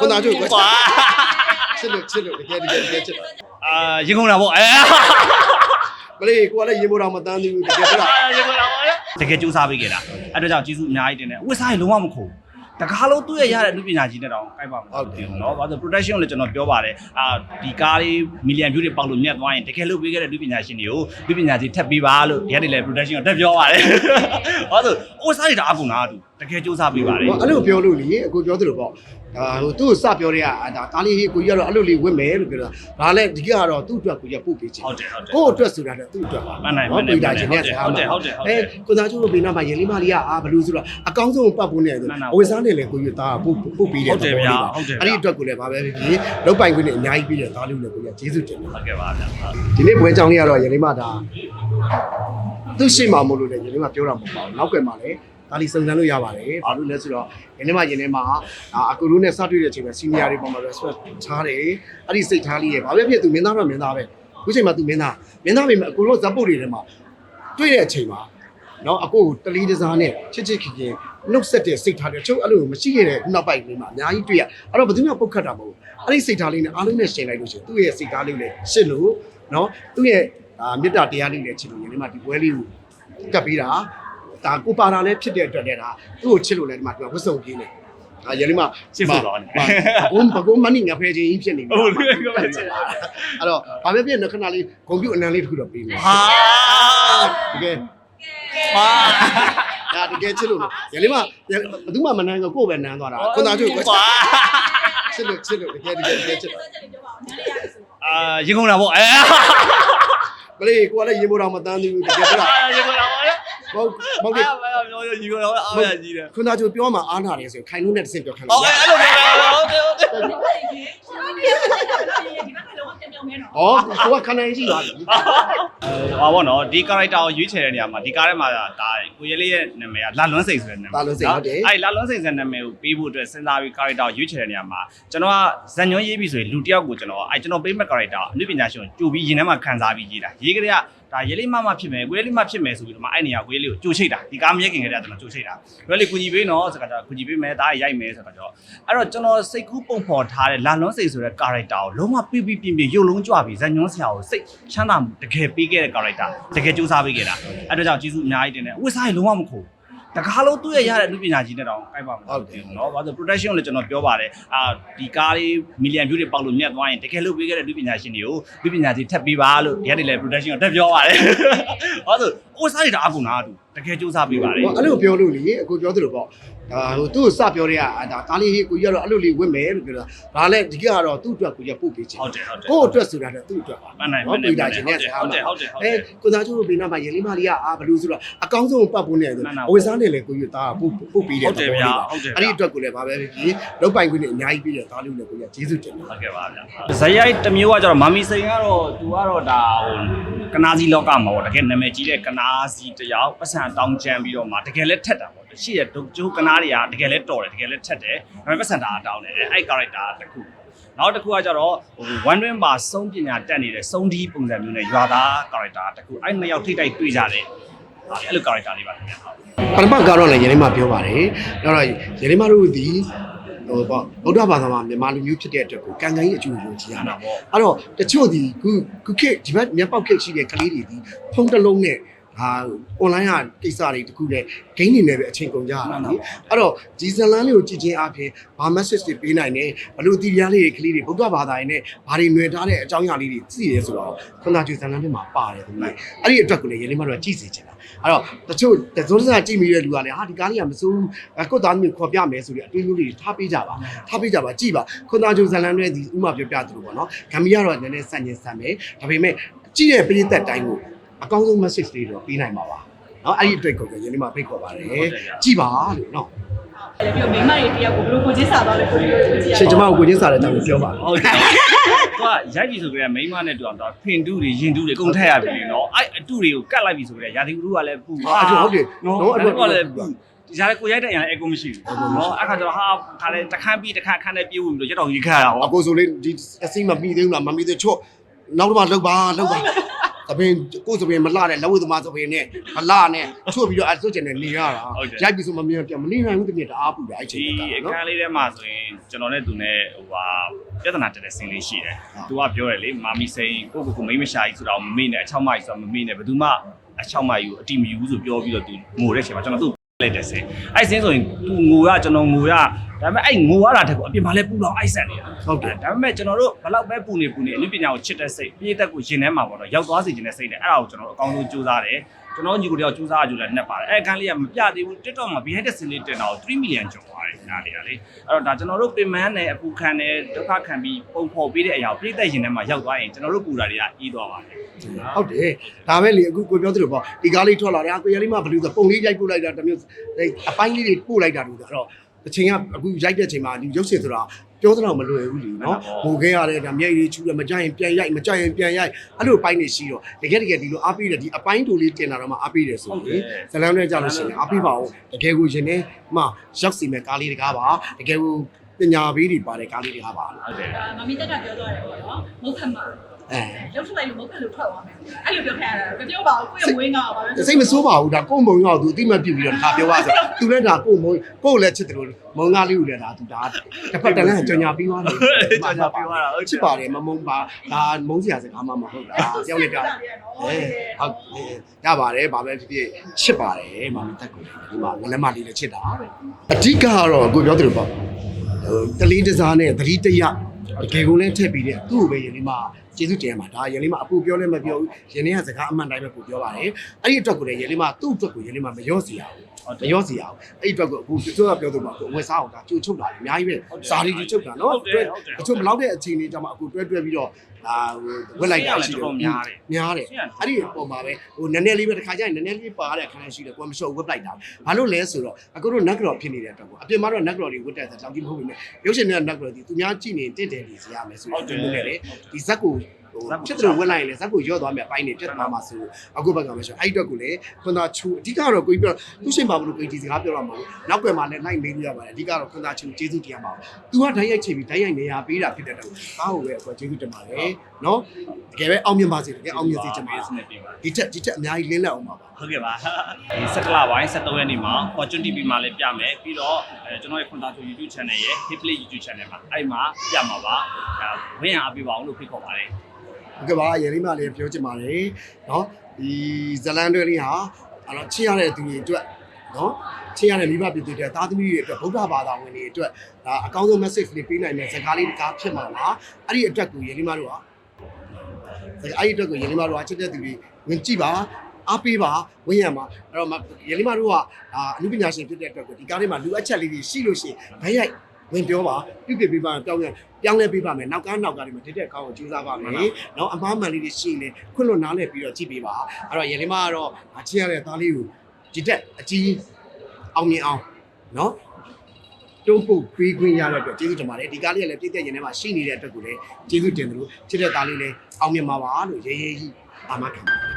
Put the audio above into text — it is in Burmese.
ခုနကကျုပ်ကွာကွာချစ်လို့ချစ်လို့တကယ်တကယ်တကယ်ချစ်တာအာရင်ကုန်တာပေါ့အဲမလေးကိုကလည်းရေမိုးတော်မတန်းသေးဘူးတကယ်ပြတာရင်ကုန်တာပေါ့တကယ်စူးစမ်းပေးခဲ့တာအဲ့တော့ကြောင့်ကျေးဇူးအများကြီးတင်တယ်ဝစ်စားရင်လုံးဝမခိုး တကားလုံးသူ့ရဲ့ရတဲ့အမှုပညာကြီးနဲ့တောင်ကိုက်ပါမှာဟုတ်တယ်နော်ဘာလို့ protection ကိုလည်းကျွန်တော်ပြောပါတယ်အာဒီကားလေး million view တွေပေါက်လို့မြတ်သွားရင်တကယ်လို့ပေးခဲ့တဲ့လူပညာရှင်တွေကိုလူပညာကြီးထပ်ပေးပါလို့ဒီကနေလည်း protection ကိုတက်ပြောပါတယ်ဘာလို့ဝစ်စားရတာအကုန်လားသူတကယ်စူးစမ်းပေးပါတယ်ဟောအဲ့လိုပြောလို့လေအကိုပြောသလိုပေါ့ ဒါဟိုသူ့ကိုစပြောတဲ့ကဒါကားလေးကိုကြီးကတော့အဲ့လိုလေးဝင့်မယ်လို့ပြောတာဒါလည်းဒီကတော့သူ့အတွက်ကိုကြီးပို့ပေးချင်ဟုတ်တယ်ဟုတ်တယ်ကိုယ့်အတွက်ဆိုတာလည်းသူ့အတွက်ပါမှန်တယ်မှန်တယ်ပေးတာချင်းနဲ့စကားဟုတ်တယ်မှာဟုတ်တယ်ဟုတ်တယ်အဲကိုသားကျိုးတို့ဘေးနားမှာရေလေးမလေးကအာဘလူးဆိုတော့အကောင်းဆုံးပတ်ဖို့နေတယ်မှန်တာအဝယ်စားနေလေကိုကြီးသားပို့ပို့ပေးတယ်ဟုတ်တယ်ဗျာဟုတ်တယ်ဗျာအဲ့ဒီအတွက်ကိုလည်းဗာပဲဖြစ်ဖြစ်လောက်ပိုင်ခွင့်နဲ့အများကြီးပေးတယ်သားလို့လည်းကိုကြီးကျေးဇူးတင်တယ်ဟုတ်ကဲ့ပါဗျာဟုတ်ဒီနေ့ပွဲကြောင်းလေးကတော့ရေလေးမဒါသူ့ရှိမှမလို့လေရေလေးမပြောတာမဟုတ်ပါဘူးနောက်ကွယ်မှာလည်း ဒါလီစုံစမ်းလို့ရပါတယ်ဘာလို့လဲဆိုတော့ရေလေးမရေလေးမအာအကူတို့နဲ့စတွေ့တဲ့အချိန်မှာစီနီယာတွေပေါ်မှာ respect ထားတယ်အဲ့ဒီစိတ်ထားလေးရဲ့ဘာပဲဖြစ်သူမင်းသားတော့မင်းသားပဲအခုချိန်မှာသူမင်းသားမင်းသားပဲအကူတို့ဇက်ပုတ်တွေထဲမှာတွေ့တဲ့အချိန်မှာနော်အကိုကိုတလီတစားနဲ့ချစ်ချစ်ခင်ခင်နှုတ်ဆက်တဲ့စိတ်ထားတွေချုပ်အဲ့လိုမရှိခဲ့တဲ့နောက်ပိုက်လေးမှာအများကြီးတွေ့ရအဲ့တော့ဘယ်သူမှပုတ်ခတ်တာမဟုတ်ဘူးအဲ့ဒီစိတ်ထားလေးနဲ့အားလုံးနဲ့ရှင်လိုက်လို့ရှိရင်သူ့ရဲ့စိတ်ထားလေးကိုလည်းရှင်းလို့နော်သူ့ရဲ့အာမေတ္တာတရားလေးနဲ့ချစ်လို့ရင်ဒီမှာဒီပွဲလေးကိုကပ်ပြီးတာ ဒါကိုပါတာလည်းဖြစ်တဲ့အတွက်လည်းဒါသူ့ကိုချစ်လို့လည်းဒီမှာဒီမှာဝတ်စုံပြင်းနေအာရလေးမချစ်ဖို့တော့လေဘုံဘကုံမနီငါဖဲချင်းကြီးဖြစ်နေပြီဟုတ်လေဟုတ်လေအဲ့တော့ဘာပဲဖြစ်နေခဏလေးဂုံပြုတ်အနံလေးတစ်ခုတော့ပြီးမယ်ဟာတကယ်ဟာဒါတကယ်ချစ်လို့ရလေးမဘယ်သူမှမနမ်းကိုကိုယ်ပဲနမ်းသွားတာခွန်သားတို့ကွာကွာချစ်လို့ချစ်လို့တကယ်တကယ်တကယ်ချစ်တာအာရင်ကုန်တာပေါ့အဲမလေးကိုကလည်းရေမိုးတော်မတန်းသေးဘူးတကယ်ပြတာရင်ကုန်တာပေါ့လေ ဟုတ်ဟုတ်ကဲ့အားမပြောရင်ရင်ကုန်တာအားရကြီးတယ်ခွန်သားတို့ပြောမှအားနာတယ်ဆိုခိုင်လို့နဲ့တစ်စင်ပြောခံလို့အော်ရအဲ့လိုပြောဟုတ်တယ်ဟုတ်တယ်ဩကိုကခဏကြီးရှိသွားပြီဟောဘောနော်ဒီ character ကိုရွေးချယ်တဲ့နေရာမှာဒီကားထဲမှာဒါကိုရဲလေးရဲ့နာမည်ကလာလွန်းစိန်ဆိုတဲ့နာမည်အဲ့လာလွန်းစိန်ဆိုတဲ့နာမည်ကိုပေးဖို့အတွက်စဉ်းစားပြီး character ကိုရွေးချယ်တဲ့နေရာမှာကျွန်တော်ကဇန်ညွှန်းရေးပြီးဆိုရင်လူတစ်ယောက်ကိုကျွန်တော်အဲ့ကျွန်တော်ပေးမဲ့ character အနုပညာရှင်ကိုကြိုပြီးရင်ထဲမှာခံစားပြီးရေးတာရေးကြတဲ့က ဒါရဲလေးမမဖြစ်မယ်ကိုရဲလေးမဖြစ်မယ်ဆိုပြီးတော့မှအဲ့နေရာကိုရဲလေးကိုကြိုချိတ်တာဒီကားမရက်ခင်ကတည်းကကျွန်တော်ကြိုချိတ်တာကိုရဲလေးကူညီပေးနော်ဆိုတော့ကူညီပေးမယ်ဒါရိုက်မယ်ဆိုတော့အဲ့တော့ကျွန်တော်စိတ်ကူးပုံဖော်ထားတဲ့လာလွန်းစိန်ဆိုတဲ့ character ကိုလုံးဝပြပြပြပြရုပ်လုံးကြွပြီးဇန်ညွှန်းဆရာကိုစိတ်ချမ်းသာမှုတကယ်ပေးခဲ့တဲ့ character တကယ်စူးစမ်းပေးခဲ့တာအဲ့တော့ကြောင့်ကျေးဇူးအများကြီးတင်တယ်ဝစ်စားရင်လုံးဝမခိုး တကားလုံးသူ့ရဲ့ရတဲ့အမှုပညာကြီးနဲ့တောင်ကိုက်ပါမှာဟုတ်တယ်နော်ဘာလို့ protection ကိုလည်းကျွန်တော်ပြောပါတယ်အာဒီကားလေး million view တွေပေါက်လို့မြတ်သွားရင်တကယ်လို့ပေးခဲ့တဲ့လူပညာရှင်တွေကိုလူပညာကြီးထပ်ပေးပါလို့ဒီကနေလည်း protection ကိုတက်ပြောပါတယ်ဘာလို့ ဝစ်စားရတာအကုန်လားသူတကယ်စူးစမ်းပေးပါတယ်ဟောအဲ့လိုပြောလို့လေအကိုပြောသလိုပေါ့ဒါဟိုသူ့ကိုစပြောတဲ့ကဒါကားလေးကိုကြီးကတော့အဲ့လိုလေးဝင့်မယ်လို့ပြောတာဒါလည်းဒီကတော့သူ့အတွက်ကိုကြီးပို့ပေးချင်ဟုတ်တယ်ဟုတ်တယ်ကိုယ့်အတွက်ဆိုတာလည်းသူ့အတွက်ပါမှန်တယ်မှန်တယ်ပေးတာချင်းနဲ့စကားဟုတ်တယ်မှာဟုတ်တယ်ဟုတ်တယ်အဲကိုသားကျိုးတို့ဘေးနားမှာရေလေးမလေးကအာဘလူးဆိုတော့အကောင်းဆုံးပတ်ဖို့နေတယ်မှန်တာအဝယ်စားနေလေကိုကြီးသားပို့ပို့ပေးတယ်ဟုတ်တယ်ဗျာဟုတ်တယ်ဗျာအဲ့ဒီအတွက်ကိုလည်းဗာပဲဖြစ်ဖြစ်လောက်ပိုင်ခွင့်နဲ့အများကြီးပေးတယ်သားလို့လည်းကိုကြီးကျေးဇူးတင်တယ်ဟုတ်ကဲ့ပါဗျာဇယိုက်တစ်မျိုးကကျတော့မာမီစိန်ကတော့သူကတော့ဒါဟို ကနာစီလောကမှာပေါ့တကယ်နာမည်ကြီးတဲ့ကနာစီတယောက်ပတ်စံတောင်းချမ်းပြီးတော့မှတကယ်လဲထက်တာပေါ့ရှိရဒုကျိုးကနာတွေကတကယ်လဲတော်တယ်တကယ်လဲထက်တယ်ဒါပေမဲ့ပတ်စံတာတောင်းတယ်အဲ့ character တစ်ခုနောက်တစ်ခုကကျတော့ဟို one win မှာစုံပညာတက်နေတဲ့စုံဒီပုံစံမျိုးနဲ့ရွာသား character တစ်ခုအဲ့နှစ်ယောက်ထိတိုက်တွေ့ကြတယ်အဲ့လို character လေးပါခင်ဗျာဟုတ်ပထမကတော့လည်းရေလေးမပြောပါတယ်အဲ့တော့ရေလေးမတို့ဒီ ဟိုပေါ့ဗုဒ္ဓဘာသာမှာမြန်မာလူမျိုးဖြစ်တဲ့အတွက်ကိုကံကံကြီးအကျိုးယုံကြည်ရအဲ့တာတော့ပေါ့အဲ့တော့တချို့ဒီခုခုခေတ်ဒီဘက်မျက်ပေါက်ခေတ်ရှိတဲ့ကလေးတွေဒီဖုန်းတစ်လုံးနဲ့ ဟာ online ကကိစ္စတွေတခုနဲ့ gain နေနေပဲအချိန်ကုန်ကြရတာလေအဲ့တော့ဒီဇလန်လေးကိုကြည့်ချင်းအပြင်ဘာ message တွေပေးနိုင်တယ်ဘလို့ဒီရားလေးတွေကလေးတွေဗုဒ္ဓဘာသာရေးနဲ့ဘာတွေຫນွယ်ထားတဲ့အကြောင်းအရာလေးတွေသိရဲဆိုတော့ခုနကဒီဇလန်တွေမှာပါတယ်ဒီနေ့အဲ့ဒီအတွက်ကိုလည်းရေလေးမတို့ကကြည့်စေချင်တာအဲ့တော့တချို့တစိုးစားကြည့်မိတဲ့လူကလည်းဟာဒီကားလေးကမစိုးဘူးကိုယ့်သားသမီးခေါ်ပြမယ်ဆိုပြီးအတွေးမျိုးလေးထားပေးကြပါထားပေးကြပါကြည့်ပါခုနကဒီဇလန်တွေဒီဥမာပြောပြသလိုပေါ့နော်ဂမ်ဘီယာတော့နည်းနည်းစန့်ကျင်ဆန်မယ်ဒါပေမဲ့ကြည့်တဲ့ပရိသတ်တိုင်းကို အကောင်းဆုံး message တွေတော့ပေးနိုင်ပါပါနော်အဲ့ဒီအတွက်ကိုရေလေးမဖိတ်ခေါ်ပါတယ်ကြည့်ပါလို့နော်ပြီးတော့မိန်းမတွေတယောက်ကိုဘယ်လိုကိုချင်းစားတော့လဲကိုကြီးကိုကြည့်ရရှင်ကျမကိုကိုချင်းစားတဲ့အကြောင်းကိုပြောပါဟုတ်တယ်သူကရိုက်ပြီဆိုကြတဲ့မိန်းမနဲ့တူအောင်သူကဖင်တူးတွေရင်တူးတွေကုန်ထက်ရပြီလေနော်အဲ့အတူတွေကိုကတ်လိုက်ပြီဆိုကြတဲ့ရာသီဥတုကလည်းပူဟာဟုတ်တယ်နော်နော်အဲ့အဲ့တော့တော့လည်းပူဒီစားကိုရိုက်တဲ့ရင်လည်းအကူမရှိဘူးနော်အဲ့ခါကျတော့ဟာခါလဲတခန်းပြီးတခန်းခန်းနဲ့ပြေးဝင်ပြီးတော့ရက်တော်ကြီးခါရတာဟောအကိုဆိုလေးဒီအစိမ့်မပြီးသေးဘူးလားမပြီးသေးချော့နောက်တော့မှလောက်ပါလောက်ပါ သပင်ကိုယ်သပင်မလှတဲ့လက်ဝဲသမားသပင်နဲ့မလှနဲ့ထုတ်ပြီးတော့အဆွတ်ကျင်နဲ့နေရတာရိုက်ပြီးဆိုမမြင်ပြန်မနေနိုင်ဘူးတပြည့်တအားပူတာအဲ့ချိန်ကဒီအခန်းလေးထဲမှာဆိုရင်ကျွန်တော်နဲ့သူနဲ့ဟိုဟာပြဿနာတက်တဲ့ဆင်းလေးရှိတယ်သူကပြောတယ်လေမာမီစိန်ကိုကိုကိုမိမရှာကြီးဆိုတော့မမေ့နဲ့အချောက်မကြီးဆိုတော့မမေ့နဲ့ဘယ်သူမှအချောက်မကြီးကိုအတိမယူဆိုပြောပြီးတော့သူငိုတဲ့အချိန်မှာကျွန်တော်သူ့လိုက်တဲ့ဆင်းအဲ့ဆင်းဆိုရင်သူငိုရကျွန်တော်ငိုရ ဒါပေမဲ့အဲ့ငိုရတာတည်းကိုအပြင်မှာလဲပူတော့အိုက်ဆန်နေတာဟုတ်တယ်ဒါပေမဲ့ကျွန်တော်တို့ဘလောက်ပဲပူနေပူနေအနုပညာကိုချစ်တဲ့စိတ်ပြည်သက်ကိုရင်ထဲမှာပေါ့နော်ရောက်သွားစေခြင်းတဲ့စိတ်နဲ့အဲ့ဒါကိုကျွန်တော်တို့အကောင်းဆုံးကြိုးစားတယ်ကျွန်တော်ညီကိုတယောက်ကြိုးစားကြိုးလည်းနှက်ပါတယ်အဲ့အခန်းလေးကမပြသေးဘူး TikTok မှာ behind the scene လေးတင်တော့3 million ကျော်သွားတယ်နားလေးကလေအဲ့တော့ဒါကျွန်တော်တို့ပင်မန်းနဲ့အပူခံနဲ့ဒုက္ခခံပြီးပုံဖော်ပေးတဲ့အရာကိုပြည်သက်ရင်ထဲမှာရောက်သွားရင်ကျွန်တော်တို့ပူတာတွေကအေးသွားပါတယ်ဟုတ်တယ်ဒါပဲလေအခုကိုပြောသလိုပေါ့ဒီကားလေးထွက်လာတယ်အကိုရလေးမဘယ်လိုဆိုပုံလေးရိုက်ပို့လိုက်တာတစ်မျိုးအပိုင်းလေးတွေပို့လိုက်တာလို့ဆိုတော့ အချိန်ကအခုရိုက်တဲ့ချိန်မှာဒီရုပ်ရှင်ဆိုတာပြောသလောက်မလွယ်ဘူးလीနော်ဟိုခဲရတဲ့ဒါမျက်ရည်ချူတယ်မကြရင်ပြန်ရိုက်မကြရင်ပြန်ရိုက်အဲ့လိုအပိုင်းတွေရှိတော့တကယ်တကယ်ဒီလိုအားပေးတယ်ဒီအပိုင်းတူလေးတင်လာတော့မှအားပေးတယ်ဆိုရင်ဇလန်းနဲ့ကြလို့ရှိရင်အားပေးပါဦးတကယ်ကိုရှင်နေမှရောက်စီမဲ့ကားလေးတကားပါတကယ်ကိုပညာပေးတွေပါတယ်ကားလေးတကားပါလို့ဟုတ်တယ်မမီတက်ကပြောသွားတယ်ပေါ့နော်မုတ်ခတ်မှာ အဲရုပ်ထွက်လိုက်လို့မုတ်ခတ်လို့ထွက်သွားမယ်အဲ့လိုပြောခဲ့ရတာမပြောပါဘူးကိုယ့်ရဲ့မွေးငါပါပဲစိတ်မဆိုးပါဘူးဒါကိုယ်မုံငါ့ကိုသူအတိမတ်ပြပြီးတော့ဒါပြောပါဆိုသူလည်းဒါကိုယ်မုံကိုယ်လည်းချစ်တယ်လို့မုံငါလေးကိုလည်းဒါသူဒါတစ်ဖက်တည်းလည်းကြော်ညာပြီးသွားတယ်ချစ်ပါတယ်မမုံပါဒါမုံစရာစကားမှမဟုတ်တာတယောက်နဲ့ပြောအဲဟုတ်ရပါတယ်ဗာပဲဖြစ်ဖြစ်ချစ်ပါတယ်မမတက်ကိုဒီမှာငလည်းမလေးလည်းချစ်တာအဓိကကတော့ကိုပြောသလိုပေါ့တလေးတစားနဲ့သတိတရတကယ်ကိုလည်းထည့်ပြီးတဲ့သူ့ကိုပဲယင်လေးမှာ ကျေးဇူးတင်ရမှာဒါယင်လေးမှာအပူပြောလည်းမပြောဘူးယင်လေးကစကားအမှန်တိုင်းပဲကိုပြောပါတယ်အဲ့ဒီအတွက်ကိုလည်းယင်လေးမှာသူ့အတွက်ကိုယင်လေးမှာမရောစီရဘူးမရောစီရအောင်အဲ့ဒီအတွက်ကိုအခုသူကပြောသူမှာကိုဝယ်စားအောင်ဒါကြိုချုပ်တာအများကြီးပဲဇာရီကြိုချုပ်တာနော်တချို့မလောက်တဲ့အချိန်လေးကြောင့်အခုတွဲတွဲပြီးတော့ဒါဝက်လိုက်တာရှိတယ်များတယ်အဲ့ဒီပုံမှာပဲဟိုနည်းနည်းလေးပဲတစ်ခါကျရင်နည်းနည်းလေးပါတဲ့အခန်းရှိတယ်ကိုမလျှော့ဝက်လိုက်တာဘာလို့လဲဆိုတော့အခုတို့နက်ကတော်ဖြစ်နေတဲ့အတွက်ကိုအပြင်မှာတော့နက်ကတော်တွေဝက်တဲ့ဆိုတော့တောင်ကြီးမဟုတ်ဘူးလေရုပ်ရှင်တွေကနက်ကတော်ဒီသူများကြည့်နေတင့်တယ်နေစီရမယ်ဆိုတော့ဒီလိုနဲ့လေဒီဇက်ကိုဟို ဖြစ်တယ်ဝက်လိုက်ရင်လေဇက်ကိုရော့သွားမယ်အပိုင်းနေပြတ်သွားမှာဆိုအခုဘက်ကမရှိအဲ့အတွက်ကိုလေခွန်သာချူအဓိကတော့ကိုကြီးပြောသူရှင်ပါဘလို့ကိုကြီးဒီစကားပြောတော့မှာနောက်ွယ်မှာလည်းလိုက်မေးလို့ရပါတယ်အဓိကတော့ခွန်သာချူကျေးဇူးတရားပါသူကဓာတ်ရိုက်ချိန်ပြီးဓာတ်ရိုက်နေရပေးတာဖြစ်တဲ့တော့အားကိုပဲအခုကျေးဇူးတင်ပါတယ်နော်တကယ်ပဲအောင်မြင်ပါစေတကယ်အောင်မြင်စေချင်ပါစနစ်ပေးပါဒီထက်ဒီထက်အများကြီးလင်းလက်အောင်ပါပါဟုတ်ကဲ့ပါဒီ17လပိုင်း17ရက်နေ့မှာ Fortune TV မှာလည်းပြမယ်ပြီးတော့အဲကျွန်တော်ရဲ့ခွန်သားသူ YouTube channel ရဲ့ Hiplay YouTube channel မှာအဲ့မှာပြမှာပါအဲဝင်းရအပြပါအောင်လို့ဖိတ်ခေါ်ပါတယ် ဟုတ်ကဲ့ပါရေလိမလေးပြောချင်ပါတယ်เนาะဒီဇလန်တွေလေးဟာအဲ့တော့ချစ်ရတဲ့သူတွေအတွက်เนาะချစ်ရတဲ့မိဘပြည်သူတွေအတွက်သားသမီးတွေအတွက်ဗုဒ္ဓဘာသာဝင်တွေအတွက်ဒါအကောင်းဆုံး message လေးပေးနိုင်တဲ့စကားလေးတကားဖြစ်မှာပါအဲ့ဒီအတွက်ကိုရေလိမတို့ကအဲ့ဒီအတွက်ကိုရေလိမတို့ကချစ်တဲ့သူတွေဝင်ကြည့်ပါအားပေးပါဝင်းရမှာအဲ့တော့ရေလိမတို့ကဒါအမှုပညာရှင်ဖြစ်တဲ့အတွက်ကိုဒီကားလေးမှာလူအပ်ချက်လေးတွေရှိလို့ရှိရင်ဘယ်ရိုက် ဝင်ပြောပါပြုတ်ပြပေးပါပြောင်းရပြောင်းလဲပေးပါမယ်နောက်ကားနောက်ကားတွေမှာတက်တဲ့အကောင်းကိုကြိုးစားပါမယ်နော်အမားမှန်လေးတွေရှိရင်လည်းခွင့်လွတ်နားလဲပြီးတော့ကြည့်ပေးပါအဲ့တော့ရေလိမကတော့အချင်းရတဲ့သားလေးကိုဒီတက်အကြီးအောင်မြင်အောင်နော်တုံးပုတ်ပေးခွင့်ရတဲ့အတွက်ကျေးဇူးတင်ပါတယ်ဒီကားလေးကလည်းပြည့်တဲ့ရင်ထဲမှာရှိနေတဲ့အတွက်ကိုလည်းကျေးဇူးတင်တယ်လို့ချစ်တဲ့သားလေးလည်းအောင်မြင်ပါပါလို့ရေရေကြီးအာမခံပါတယ်